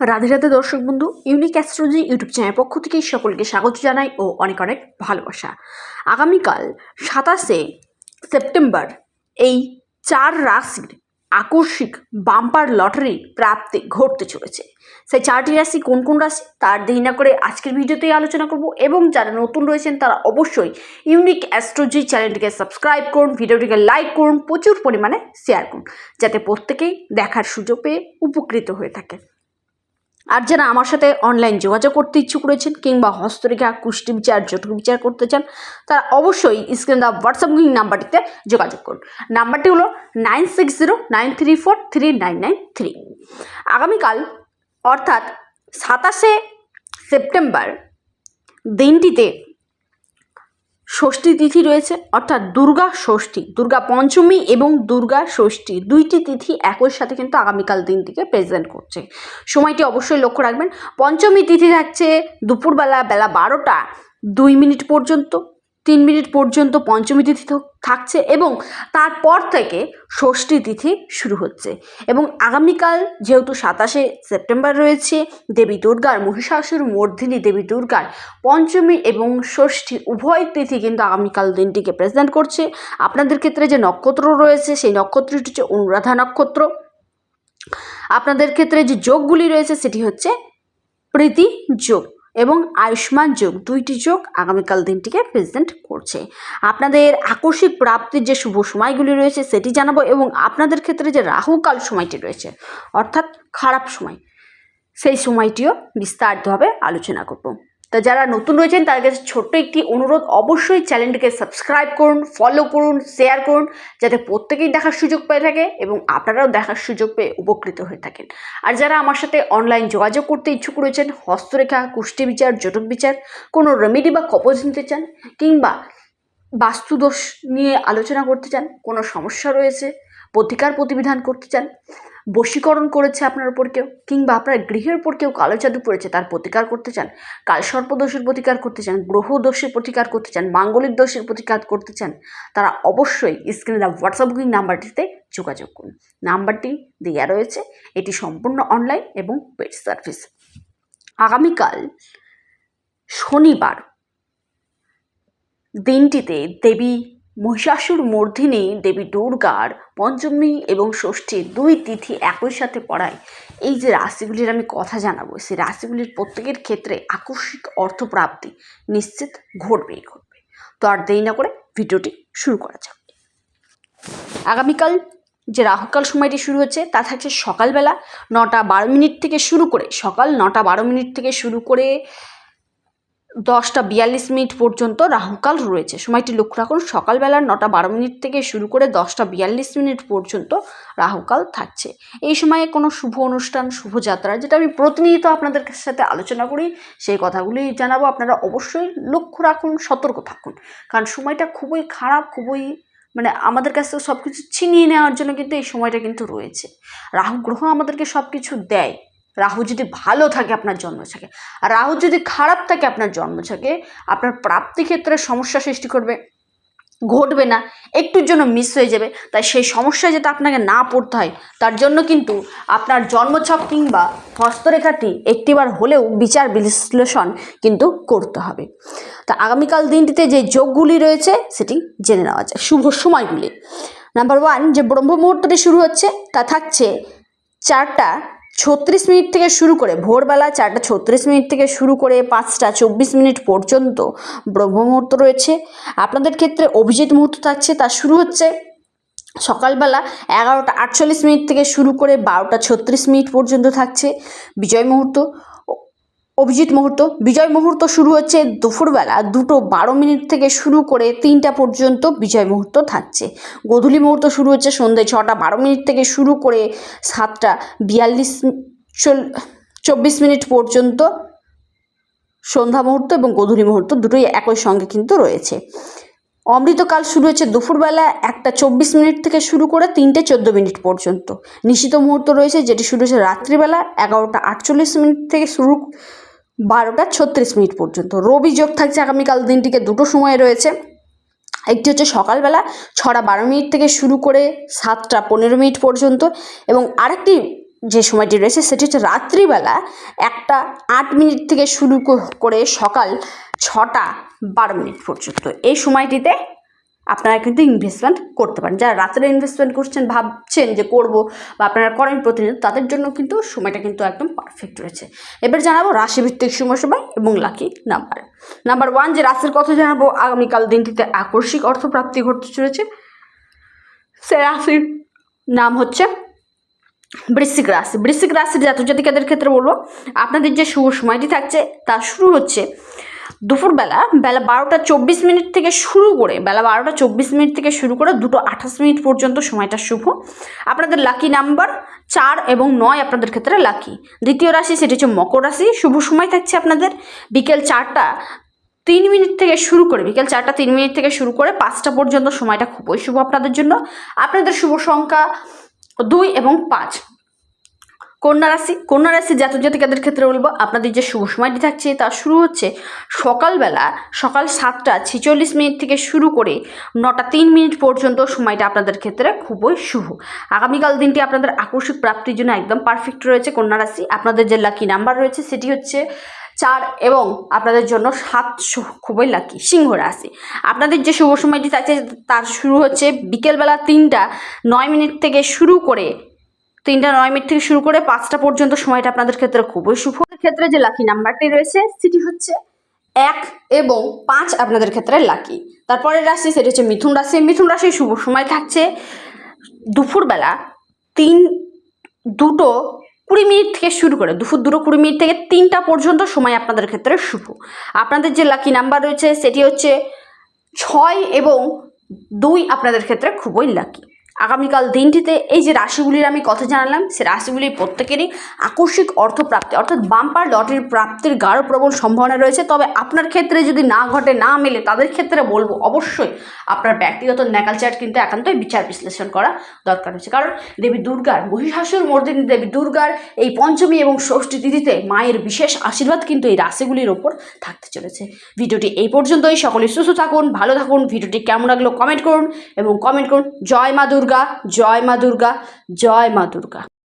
রাধে রাধে দর্শক বন্ধু unique astrology YouTube চ্যানেলের পক্ষ থেকে সকলকে স্বাগত জানাই ও অনেক অনেক ভালোবাসা। আগামীকাল সাতাশে সেপ্টেম্বর এই চার রাশির আকস্মিক বাম্পার লটারি প্রাপ্তি ঘটতে চলেছে। সেই চারটি রাশি কোন কোন রাশি তার দেরি না করে আজকের ভিডিওতেই আলোচনা করব এবং যারা নতুন রয়েছেন তারা অবশ্যই ইউনিক অ্যাস্ট্রোলজি চ্যানেলটিকে সাবস্ক্রাইব করুন, ভিডিওটিকে লাইক করুন, প্রচুর পরিমাণে শেয়ার করুন, যাতে প্রত্যেকেই দেখার সুযোগ পেয়ে উপকৃত হয়ে থাকে। আর যারা আমার সাথে অনলাইন যোগাযোগ করতে ইচ্ছুক রয়েছেন কিংবা হস্তরেখা, কুষ্টি বিচার জটিল বিচার করতে চান, তারা অবশ্যই স্ক্রিন দা হোয়াটসঅ্যাপ বুকিং নাম্বারটিতে যোগাযোগ করুন। নাম্বারটি হলো nine six zero nine three four three nine nine three আগামীকাল, অর্থাৎ সাতাশে সেপ্টেম্বর দিনটিতে ষষ্ঠী তিথি রয়েছে, অর্থাৎ দুর্গা ষষ্ঠী, দুর্গা পঞ্চমী এবং দুর্গা ষষ্ঠী। দুইটি তিথি একই সাথে কিন্তু আগামীকাল দিন দিনটিকে প্রেজেন্ট করছে। সময়টি অবশ্যই লক্ষ্য রাখবেন। পঞ্চমী তিথি থাকছে দুপুরবেলা বেলা বারোটা দুই মিনিট পর্যন্ত। তিন মিনিট পর্যন্ত পঞ্চমী তিথি থাকছে এবং তারপর থেকে ষষ্ঠী তিথি শুরু হচ্ছে। এবং আগামীকাল যেহেতু সাতাশে সেপ্টেম্বর রয়েছে, দেবী দুর্গার মহিষাসুর মর্ধিনী দেবী দুর্গার পঞ্চমী এবং ষষ্ঠী উভয় তিথি কিন্তু আগামীকাল দিনটিকে প্রেজেন্ট করছে। আপনাদের ক্ষেত্রে যে নক্ষত্র রয়েছে, সেই নক্ষত্রটি হচ্ছে অনুরাধা নক্ষত্র। আপনাদের ক্ষেত্রে যে যোগগুলি রয়েছে, সেটি হচ্ছে প্রীতি যোগ। এবং আয়ুষ্মান যোগ দুইটি যোগ আগামীকাল দিনটিকে প্রেজেন্ট করছে। আপনাদের আকস্মিক প্রাপ্তির যে শুভ সময়গুলি রয়েছে সেটি জানাব এবং আপনাদের ক্ষেত্রে যে রাহুকাল সময়টি রয়েছে, অর্থাৎ খারাপ সময়, সেই সময়টিও বিস্তারিতভাবে আলোচনা করব। তা যারা নতুন রয়েছেন, তাদের কাছে ছোট্ট একটি অনুরোধ, অবশ্যই চ্যানেলটিকে সাবস্ক্রাইব করুন, ফলো করুন, শেয়ার করুন, যাতে প্রত্যেকেই দেখার সুযোগ পেয়ে থাকে এবং আপনারাও দেখার সুযোগ পেয়ে উপকৃত হয়ে থাকেন। আর যারা আমার সাথে অনলাইন যোগাযোগ করতে ইচ্ছুক রয়েছেন, হস্তরেখা, কুষ্টি বিচার, জটক বিচার, কোনো রেমেডি বা কপোজ নিতে চান কিংবা বাস্তুদোষ নিয়ে আলোচনা করতে চান, কোনো সমস্যা রয়েছে, প্রতিকার প্রতিবিধান করতে চান বশীকরণ করেছে আপনার উপর কেউ? কিংবা আপনার গৃহের উপর কেউ কালো জাদু পড়েছে তার প্রতিকার করতে চান? কাল সর্পদোষের প্রতিকার করতে চান? গ্রহ দোষের প্রতিকার করতে চান? মাঙ্গলিক দোষের প্রতিকার করতে চান? তারা অবশ্যই স্ক্রিনে দেওয়া হোয়াটসঅ্যাপ বুকিং নাম্বারটিতে যোগাযোগ করুন। নাম্বারটি দেওয়া রয়েছে, এটি সম্পূর্ণ অনলাইন এবং পেড সার্ভিস। আগামীকাল শনিবার দিনটিতে দেবী মহিষাসুর মর্ধিনী দেবী দুর্গার পঞ্চমী এবং ষষ্ঠী দুই তিথি একই সাথে পড়ায়। এই যে রাশিগুলির আমি কথা জানাব, সেই রাশিগুলির প্রত্যেকের ক্ষেত্রে আকস্মিক অর্থপ্রাপ্তি নিশ্চিত ঘটবেই ঘটবে। তো আর দেরি না করে ভিডিওটি শুরু করা যাক। আগামীকাল যে রাহুকাল সময়টি শুরু হচ্ছে, তা থাকছে সকালবেলা নটা বারো মিনিট থেকে শুরু করে, সকাল নটা বারো মিনিট থেকে শুরু করে দশটা বিয়াল্লিশ মিনিট পর্যন্ত রাহুকাল রয়েছে। সময়টি লক্ষ্য রাখুন সকালবেলার নটা বারো মিনিট থেকে শুরু করে দশটা বিয়াল্লিশ মিনিট পর্যন্ত রাহুকাল থাকছে। এই সময়ে কোনো শুভ অনুষ্ঠান শুভযাত্রা যেটা আমি প্রতিনিয়ত আপনাদের সাথে আলোচনা করি, সেই কথাগুলি জানাব। আপনারা অবশ্যই লক্ষ্য রাখুন, সতর্ক থাকুন। কারণ সময়টা খুবই খারাপ, খুবই মানে আমাদের কাছ থেকে সব কিছু ছিনিয়ে নেওয়ার জন্য কিন্তু এই সময়টা কিন্তু রয়েছে। রাহু গ্রহ আমাদেরকে সব কিছু দেয়। রাহু যদি ভালো থাকে আপনার জন্ম থাকে আর রাহু যদি খারাপ থাকে আপনার জন্ম থাকে আপনার প্রাপ্তি ক্ষেত্রে সমস্যা সৃষ্টি করবে, ঘটবে না, একটুর জন্য মিস হয়ে যাবে, তাই সেই সমস্যায় যাতে আপনাকে না পড়তে হয়, তার জন্য কিন্তু আপনার জন্মছক কিংবা হস্তরেখাটি একটিবার হলেও বিচার বিশ্লেষণ কিন্তু করতে হবে। তা আগামীকাল দিনটিতে যে যোগগুলি রয়েছে, সেটি জেনে নেওয়া যায়। শুভ সময়গুলি। নাম্বার ওয়ান যে ব্রহ্ম মুহূর্তটি শুরু হচ্ছে, তা থাকছে চারটা ছত্রিশ মিনিট থেকে শুরু করে ভোরবেলা চারটা ছত্রিশ মিনিট থেকে শুরু করে পাঁচটা চব্বিশ মিনিট পর্যন্ত ব্রহ্ম মুহূর্ত রয়েছে। আপনাদের ক্ষেত্রে অভিজিৎ মুহূর্ত থাকছে, তা শুরু হচ্ছে সকালবেলা এগারোটা আটচল্লিশ মিনিট থেকে শুরু করে বারোটা ছত্রিশ মিনিট পর্যন্ত থাকছে বিজয় মুহূর্ত। অভিজিৎ মুহূর্ত, বিজয় মুহূর্ত শুরু হচ্ছে দুপুরবেলা। দুটো বারো মিনিট থেকে শুরু করে তিনটা পর্যন্ত বিজয় মুহূর্ত থাকছে। গোধূলি মুহূর্ত শুরু হচ্ছে সন্ধ্যে ছটা বারো মিনিট থেকে শুরু করে সাতটা বিয়াল্লিশ চল, চব্বিশ মিনিট পর্যন্ত সন্ধ্যা মুহূর্ত এবং গোধূলি মুহূর্ত দুটোই একই সঙ্গে কিন্তু রয়েছে। অমৃতকাল শুরু হচ্ছে দুপুরবেলা একটা চব্বিশ মিনিট থেকে শুরু করে তিনটে চোদ্দ মিনিট পর্যন্ত। নিশিত মুহূর্ত রয়েছে, যেটি শুরু হচ্ছে রাত্রিবেলা এগারোটা আটচল্লিশ মিনিট থেকে শুরু বারোটা ছত্রিশ মিনিট পর্যন্ত। রবি যোগ থাকছে আগামীকাল দিনটিকে দুটো সময় রয়েছে। একটি হচ্ছে সকালবেলা ছটা বারো মিনিট থেকে শুরু করে সাতটা পনেরো মিনিট পর্যন্ত এবং আরেকটি যে সময়টি রয়েছে সেটি হচ্ছে রাত্রিবেলা একটা আট মিনিট থেকে শুরু করে সকাল ছটা বারো মিনিট পর্যন্ত। এই সময়টিতে আপনারা কিন্তু ইনভেস্টমেন্ট করতে পারেন। যারা রাত্রে ইনভেস্টমেন্ট করছেন, ভাবছেন যে করব বা আপনারা করেন প্রতিনিয়ত, তাদের জন্য কিন্তু সময়টা কিন্তু একদম পারফেক্ট রয়েছে। এবার জানাব রাশিভিত্তিক সময় সময় এবং লাকি নাম্বার নাম্বার ওয়ান যে রাশির কথা জানাব, আগামীকাল দিনটিতে আকস্মিক অর্থপ্রাপ্তি ঘটতে চলেছে। সে রাশির নাম হচ্ছে বৃশ্চিক রাশি। বৃশ্চিক রাশির জাতক জাতিকাদের ক্ষেত্রে বলব, আপনাদের যে শুভ সময়টি থাকছে, তা শুরু হচ্ছে দুপুরবেলা, বেলা বারোটা চব্বিশ মিনিট থেকে শুরু করে, বেলা বারোটা চব্বিশ মিনিট থেকে শুরু করে দুটো আঠাশ মিনিট পর্যন্ত সময়টা শুভ। আপনাদের লাকি নাম্বার চার এবং নয় আপনাদের ক্ষেত্রে লাকি দ্বিতীয় রাশি সেটি হচ্ছে মকর রাশি। শুভ সময় থাকছে আপনাদের। বিকেল চারটা তিন মিনিট থেকে শুরু করে, বিকেল চারটা তিন মিনিট থেকে শুরু করে পাঁচটা পর্যন্ত সময়টা খুবই শুভ আপনাদের জন্য। আপনাদের শুভ সংখ্যা দুই এবং পাঁচ। কন্যা রাশি কন্যা রাশি জাতক জাতিকাদের ক্ষেত্রে বলব, আপনাদের যে শুভ সময়টি থাকছে তা শুরু হচ্ছে সকালবেলা সকাল সাতটা ছেচল্লিশ মিনিট থেকে শুরু করে নটা তিন মিনিট পর্যন্ত সময়টা আপনাদের ক্ষেত্রে খুবই শুভ। আগামীকাল দিনটি আপনাদের আকস্মিক প্রাপ্তির জন্য একদম পারফেক্ট রয়েছে কন্যা রাশি। আপনাদের যে লাকি নাম্বার রয়েছে সেটি হচ্ছে চার এবং আপনাদের জন্য সাত খুবই লাকি সিংহ রাশি। আপনাদের যে শুভ সময়টি থাকছে তার শুরু হচ্ছে বিকেলবেলা তিনটা নয় মিনিট থেকে শুরু করে তিনটা নয় মিনিট থেকে শুরু করে পাঁচটা পর্যন্ত সময়টা আপনাদের ক্ষেত্রে খুবই শুভ। ক্ষেত্রে যে লাকি নাম্বারটি রয়েছে, সেটি হচ্ছে এক এবং পাঁচ আপনাদের ক্ষেত্রে লাকি তারপরের রাশি, সেটি হচ্ছে মিথুন রাশি। মিথুন রাশির শুভ সময় থাকছে দুপুরবেলা তিন, দুটো কুড়ি মিনিট থেকে শুরু করে দুপুর দুটো কুড়ি মিনিট থেকে তিনটা পর্যন্ত সময় আপনাদের ক্ষেত্রে শুভ। আপনাদের যে লাকি নাম্বার রয়েছে, সেটি হচ্ছে ছয় এবং দুই আপনাদের ক্ষেত্রে খুবই লাকি আগামীকাল দিনটিতে এই যে রাশিগুলির আমি কথা জানালাম, সে রাশিগুলির প্রত্যেকেরই আকস্মিক অর্থপ্রাপ্তি, অর্থাৎ বাম্পার লটারির প্রাপ্তির গাঢ় প্রবল সম্ভাবনা রয়েছে। তবে আপনার ক্ষেত্রে যদি না ঘটে, না মেলে, তাদের ক্ষেত্রে বলব অবশ্যই আপনার ব্যক্তিগত ন্যাকালচার কিন্তু একান্তই বিচার বিশ্লেষণ করা দরকার হচ্ছে কারণ দেবী দুর্গার মহিষাসুর মর্দিনী দেবী দুর্গার এই পঞ্চমী এবং ষষ্ঠী তিথিতে মায়ের বিশেষ আশীর্বাদ কিন্তু এই রাশিগুলির ওপর থাকতে চলেছে। ভিডিওটি এই পর্যন্তই। সকলে সুস্থ থাকুন, ভালো থাকুন। ভিডিওটি কেমন লাগল কমেন্ট করুন এবং কমেন্ট করুন। জয় মা দুর্গা জয় মা দুর্গা জয় মা দুর্গা।